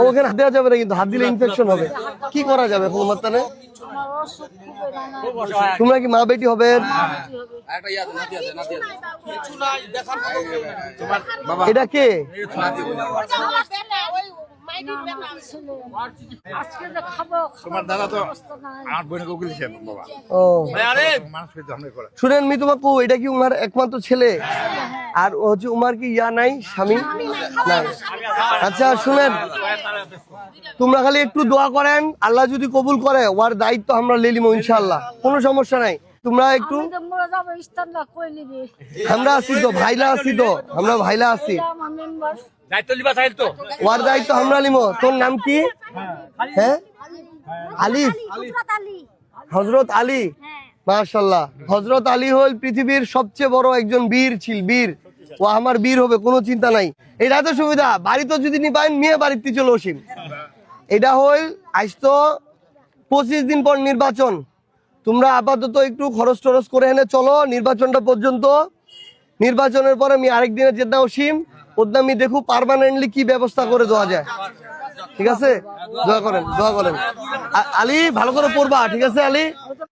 ওখানে দেওয়া যাবে না কিন্তু হাত দিলে ইনফেকশন হবে। কি করা যাবে তোমরা কি মা বেটি হবে? এটা কে? আজকে যে তোমার দাদা তো অবস্থা নাই। আমার বোনকে উকিল ছিলেন বাবা। ও। মানুষ পেতে আমরা করে। শুনেন মিতুবাপু এটা কি উমার একমাত্র ছেলে? আর ও হচ্ছে উমার কি ইয়া নাই? স্বামী নাই। আচ্ছা শুনেন। তোমরা খালি একটু দোয়া করেন আল্লাহ যদি কবুল করে ওর দায়িত্ব আমরা লেলিম ইনশাআল্লাহ। কোনো সমস্যা নাই। তোমরা একটু আমরা আছি তো ভাইলা আছি তো। আমরা ভাইলা আছি। ওর দায়িত্ব আমরা লিমো তোর নাম কি? হ্যাঁ। আলিফ হজরত আলী। মাশাল্লাহ হজরত আলী হল পৃথিবীর সবচেয়ে বড় একজন বীর ছিল, বীর। ও আমার বীর হবে, কোনো চিন্তা নাই। এটা তো সুবিধা বাড়িতে যদি নি পাইন মেয়ে বাড়িতে চলে আসিম এটা হল আজ তো পঁচিশ দিন পর নির্বাচন। তোমরা আপাতত একটু খরচ টরচ করে এনে চলো, নির্বাচনটা পর্যন্ত। নির্বাচনের পরে আমি আরেক দিনে যেতে অসীম ওদের আমি দেখু পার্মানেন্টলি কি ব্যবস্থা করে দেওয়া যায়। ঠিক আছে? দোয়া করেন দোয়া করেন। আলী, ভালো করে পড়বা, ঠিক আছে আলী?